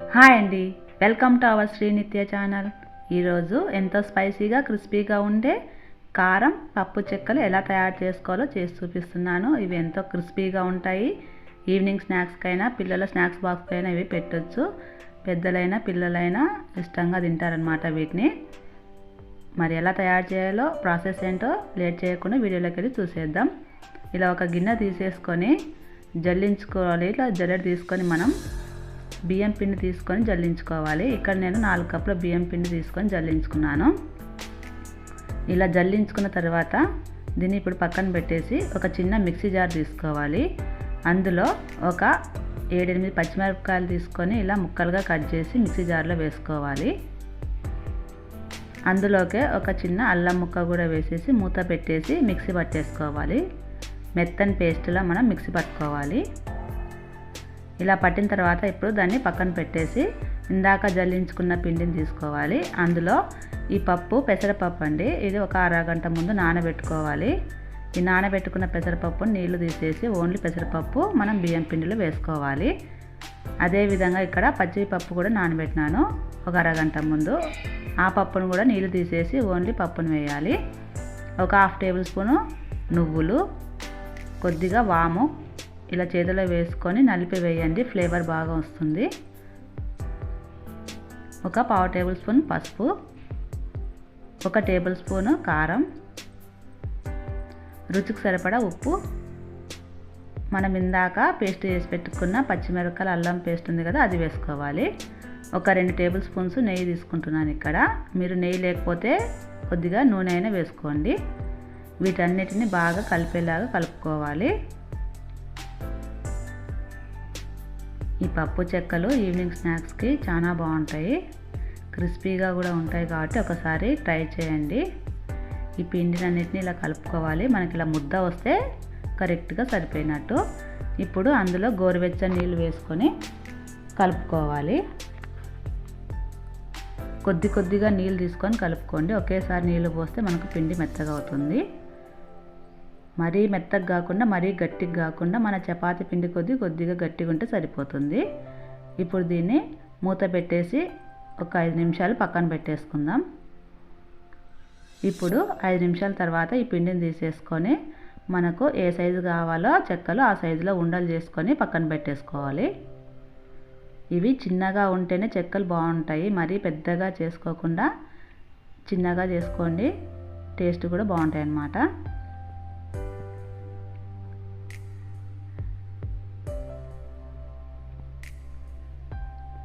Hi అండి. Welcome to our Srinitya channel. ఈరోజు ఎంతో స్పైసీగా క్రిస్పీగా ఉండే కారం పప్పు చెక్కలు ఎలా తయారు చేసుకోవాలో చేసి చూపిస్తున్నాను. ఇవి ఎంతో క్రిస్పీగా ఉంటాయి. ఈవినింగ్ స్నాక్స్కైనా పిల్లల స్నాక్స్ బాక్స్కైనా ఇవి పెట్టొచ్చు. పెద్దలైనా పిల్లలైనా ఇష్టంగా తింటారనమాట వీటిని. మరి ఎలా తయారు చేయాలో ప్రాసెస్ ఏంటో లేట్ చేయకుండా వీడియోలోకి వెళ్ళి చూసేద్దాం. ఇలా ఒక గిన్నె తీసేసుకొని జల్లించుకోవాలి. ఇట్లా జల్లెడ తీసుకొని మనం బియ్యం పిండి తీసుకొని జల్లించుకోవాలి. ఇక్కడ నేను నాలుగు కప్పుల బియ్యం పిండి తీసుకొని జల్లించుకున్నాను. ఇలా జల్లించుకున్న తర్వాత దీన్ని ఇప్పుడు పక్కన పెట్టేసి ఒక చిన్న మిక్సీ జార్ తీసుకోవాలి. అందులో ఒక ఏడెనిమిది పచ్చిమిరపకాయలు తీసుకొని ఇలా ముక్కలుగా కట్ చేసి మిక్సీ జార్లో వేసుకోవాలి. అందులోకే ఒక చిన్న అల్లం ముక్క కూడా వేసేసి మూత పెట్టేసి మిక్సీ పట్టేసుకోవాలి. మెత్తని పేస్ట్లా మనం మిక్సీ పట్టుకోవాలి. ఇలా పట్టిన తర్వాత ఇప్పుడు దాన్ని పక్కన పెట్టేసి ఇందాక జల్లించుకున్న పిండిని తీసుకోవాలి. అందులో ఈ పప్పు పెసరపప్పు అండి. ఇది ఒక అరగంట ముందు నానబెట్టుకోవాలి. ఈ నానబెట్టుకున్న పెసరపప్పును నీళ్ళు తీసేసి ఓన్లీ పెసరపప్పు మనం బియ్యం పిండిలో వేసుకోవాలి. అదేవిధంగా ఇక్కడ పచ్చి పప్పు కూడా నానబెట్టినాను ఒక అరగంట ముందు. ఆ పప్పును కూడా నీళ్ళు తీసేసి ఓన్లీ పప్పును వేయాలి. ఒక హాఫ్ టేబుల్ స్పూను నువ్వులు కొద్దిగా వాము ఇలా చేతిలో వేసుకొని నలిపి వేయండి. ఫ్లేవర్ బాగా వస్తుంది. ఒక పావు టేబుల్ స్పూన్ పసుపు. ఒక టేబుల్ స్పూను కారం. రుచికి సరిపడా ఉప్పు. మనం ఇందాక పేస్ట్ చేసి పెట్టుకున్న పచ్చిమిరపకాయలు అల్లం పేస్ట్ ఉంది కదా అది వేసుకోవాలి. ఒక రెండు టేబుల్ స్పూన్స్ నెయ్యి తీసుకుంటున్నాను ఇక్కడ. మీరు నెయ్యి లేకపోతే కొద్దిగా నూనె అయినా వేసుకోండి. వీటన్నిటిని బాగా కలిపేలాగా కలుపుకోవాలి. పప్పు చెక్కలు ఈవినింగ్ స్నాక్స్కి చాలా బాగుంటాయి క్రిస్పీగా కూడా ఉంటాయి కాబట్టి ఒకసారి ట్రై చేయండి. ఈ పిండినన్నిటిని ఇలా కలుపుకోవాలి. మనకి ఇలా ముద్ద వస్తే కరెక్ట్గా సరిపోయినట్టు. ఇప్పుడు అందులో గోరువెచ్చని నీళ్ళు వేసుకొని కలుపుకోవాలి. కొద్ది కొద్దిగా నీళ్ళు తీసుకొని కలుపుకోండి. ఒకేసారి నీళ్ళు పోస్తే మనకు పిండి మెత్తగా అవుతుంది. మరీ మెత్తగా కాకుండా మరీ గట్టిగా కాకుండా మన చపాతి పిండి కొద్ది కొద్దిగా గట్టిగా ఉంటే సరిపోతుంది. ఇప్పుడు దీన్ని మూత పెట్టేసి ఒక ఐదు నిమిషాలు పక్కన పెట్టేసుకుందాం. ఇప్పుడు ఐదు నిమిషాల తర్వాత ఈ పిండిని తీసేసుకొని మనకు ఏ సైజు కావాలో చెక్కలు ఆ సైజులో ఉండలు చేసుకొని పక్కన పెట్టేసుకోవాలి. ఇవి చిన్నగా ఉంటేనే చెక్కలు బాగుంటాయి. మరీ పెద్దగా చేసుకోకుండా చిన్నగా చేసుకోండి. టేస్ట్ కూడా బాగుంటాయి అన్నమాట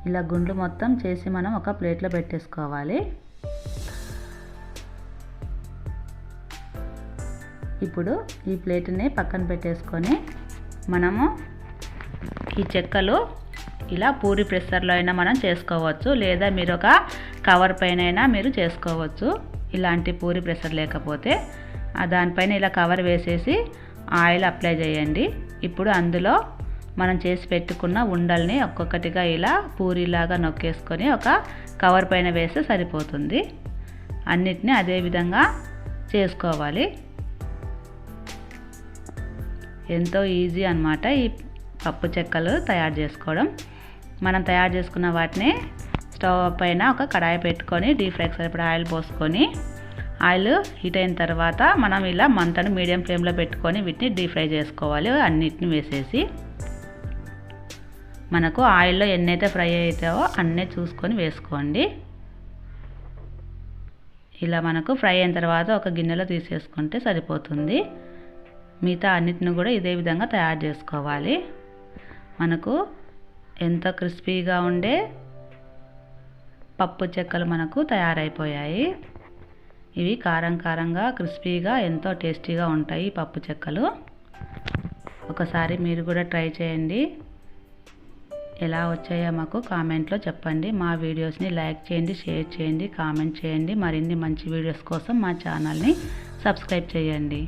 ఇలా గుండ్లు మొత్తం చేసి మనం ఒక ప్లేట్లో పెట్టేసుకోవాలి. ఇప్పుడు ఈ ప్లేట్ని పక్కన పెట్టేసుకొని మనము ఈ చెక్కలు ఇలా పూరి ప్రెషర్లో అయినా మనం చేసుకోవచ్చు. లేదా మీరు ఒక కవర్ పైన అయినా మీరు చేసుకోవచ్చు. ఇలాంటి పూరి ప్రెషర్ లేకపోతే దానిపైన ఇలా కవర్ వేసేసి ఆయిల్ అప్లై చేయండి. ఇప్పుడు అందులో మనం చేసి పెట్టుకున్న ఉండల్ని ఒక్కొక్కటిగా ఇలా పూరిలాగా నొక్కేసుకొని ఒక కవర్ పైన వేస్తే సరిపోతుంది. అన్నిటినీ అదే విధంగా చేసుకోవాలి. ఎంతో ఈజీ అనమాట ఈ పప్పు చెక్కలు తయారు చేసుకోవడం. మనం తయారు చేసుకున్న వాటిని స్టవ్ పైన ఒక కడాయి పెట్టుకొని డీప్ ఫ్రైకి సరిపడా ఆయిల్ పోసుకొని ఆయిల్ హీట్ అయిన తర్వాత మనం ఇలా మంటను మీడియం ఫ్లేమ్లో పెట్టుకొని వీటిని డీప్ ఫ్రై చేసుకోవాలి. అన్నిటిని వేసేసి మనకు ఆయిల్లో ఎన్నైతే ఫ్రై అవుతాయో అన్నీ చూసుకొని వేసుకోండి. ఇలా మనకు ఫ్రై అయిన తర్వాత ఒక గిన్నెలో తీసేసుకుంటే సరిపోతుంది. మిగతా అన్నిటిని కూడా ఇదే విధంగా తయారు చేసుకోవాలి. మనకు ఎంత క్రిస్పీగా ఉండే పప్పు చెక్కలు మనకు తయారైపోయాయి. ఇవి కారం కారంగా క్రిస్పీగా ఎంతో టేస్టీగా ఉంటాయి పప్పు చెక్కలు. ఒకసారి మీరు కూడా ట్రై చేయండి. ఎలా వచ్చాయో మాకు కామెంట్లో చెప్పండి. మా వీడియోస్ని లైక్ చేయండి షేర్ చేయండి కామెంట్ చేయండి. మరిన్ని మంచి వీడియోస్ కోసం మా ఛానల్ని సబ్స్క్రైబ్ చేయండి.